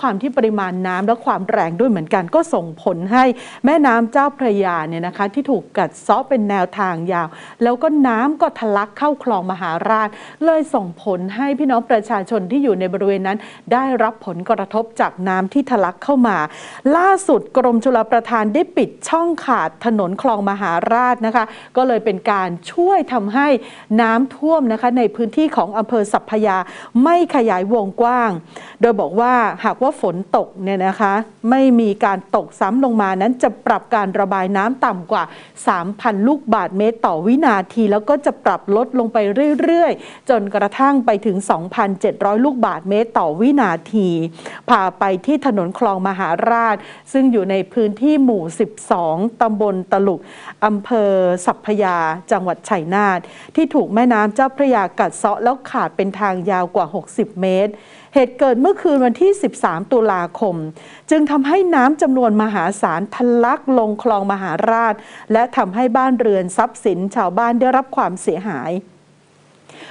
ความที่ปริมาณน้ำและความแรงด้วยเหมือนกันก็ส่งผลให้แม่น้ำเจ้าพระยาเนี่ยนะคะที่ถูกกัดเซาะเป็นแนวทางยาว แล้วก็น้ำก็ทะลักเข้าคลองมหาราช เลยส่งผลให้พี่น้องประชาชนที่อยู่ในบริเวณนั้น ได้รับผลกระทบจากน้ำที่ทะลักเข้ามา ล่าสุดกรมชลประทานได้ปิดช่องขาดถนนคลองมหาราชนะคะ ก็เลยเป็นการช่วยทำให้น้ำท่วมนะคะในพื้นที่ของอำเภอสัพพยาไม่ขยายวงกว้าง โดยบอกว่าหากว่าฝนตกเนี่ยนะคะไม่มีการตกซ้ำลงมานั้นจะปรับการระบายน้ำต่ำกว่า 3,000 ลูกบาทเมตรต่อวินาที แล้วก็จะปรับลดลงไปเรื่อยๆ จนกระทั่งไปถึง 2,700 ลูกบาทเมตรต่อวินาที พาไปที่ถนนคลองมหาราช ซึ่งอยู่ในพื้นที่หมู่ 12 ตำบลตลุกอำเภอสัพพยา จังหวัดชัยนาทที่ถูกแม่น้ำเจ้าพระยากัดเซาะแล้วขาดเป็นทางยาวกว่า 60 เมตรเหตุเกิดเมื่อคืนวันที่ 13 ตุลาคม จึงทำให้น้ำจำนวนมหาศาลทะลักลงคลองมหาราช และทำให้บ้านเรือนทรัพย์สินชาวบ้านได้รับความเสียหาย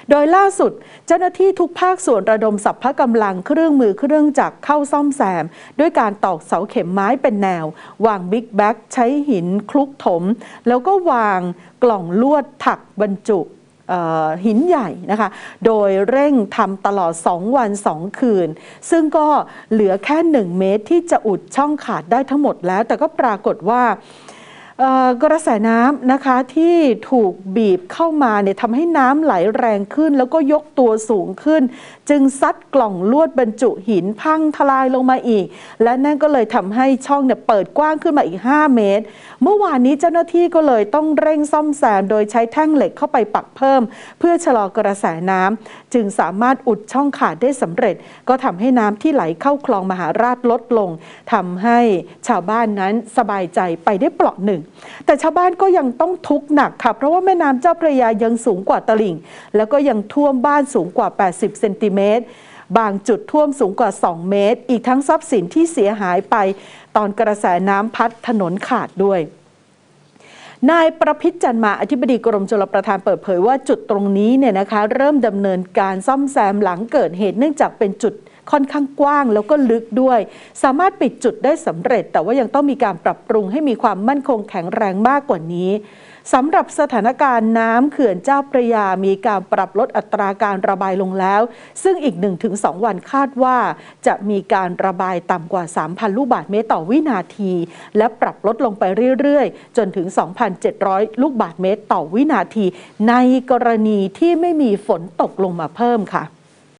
โดยล่าสุดเจ้าหน้าที่ทุกภาคส่วนระดมสัพพะกำลังเครื่องมือเครื่องจักรเข้าซ่อมแซม ด้วยการตอกเสาเข็มไม้เป็นแนว วางบิ๊กแบ็กใช้หินคลุกถม แล้วก็วางกล่องลวดถักบรรจุ หินใหญ่นะคะ โดยเร่งทำตลอด 2 วัน 2 คืน ซึ่งก็เหลือแค่ 1 เมตรที่จะอุดช่องขาดได้ทั้งหมดแล้ว แต่ก็ปรากฏว่า กระแสน้ำนะคะที่ถูกบีบเข้ามาเนี่ยทำให้น้ำไหลแรงขึ้น แล้วก็ยกตัวสูงขึ้น จึงซัดกล่องลวดบรรจุหินพังทลายลงมาอีก และนั่นก็เลยทำให้ช่องเนี่ยเปิดกว้างขึ้นมาอีก 5 เมตร เมื่อวานนี้เจ้าหน้าที่ก็เลยต้องเร่งซ่อมแซมโดยใช้แท่งเหล็กเข้าไปปักเพิ่ม เพื่อชะลอกระแสน้ำจึงสามารถอุดช่องขาดได้สำเร็จ ก็ทำให้น้ำที่ไหลเข้าคลองมหาราชลดลงทำให้ชาวบ้านนั้นสบายใจไปได้เปราะหนึ่งแต่ชาวบ้านก็ยังต้องทุกข์หนักค่ะ เพราะว่าแม่น้ำเจ้าพระยายังสูงกว่าตลิ่ง แล้วก็ยังท่วมบ้านสูงกว่า 80 เซนติเมตร บางจุดท่วมสูงกว่า 2 เมตร อีกทั้งทรัพย์สินที่เสียหายไป ตอนกระแสน้ำพัดถนนขาดด้วยนายประพิษจันมาอธิบดีกรมชลประทานเปิดเผยว่าจุดตรงนี้เนี่ยนะคะ เริ่มดำเนินการซ่อมแซมหลังเกิดเหตุเนื่องจากเป็นจุด ค่อนข้างกว้างแล้วก็ลึกด้วย สามารถปิดจุดได้สำเร็จ แต่ว่ายังต้องมีการปรับปรุงให้มีความมั่นคงแข็งแรงมากกว่านี้สำหรับสถานการณ์น้ำเขื่อนเจ้าพระยามีการปรับลดอัตราการระบายลงแล้ว ซึ่งอีก 1-2 วันคาดว่า จะมีการระบายต่ำกว่า 3,000 ลูกบาศก์เมตรต่อวินาที และปรับลดลงไปเรื่อยๆ จนถึง 2,700 ลูกบาศก์เมตรต่อวินาที ในกรณีที่ไม่มีฝนตกลงมาเพิ่มค่ะ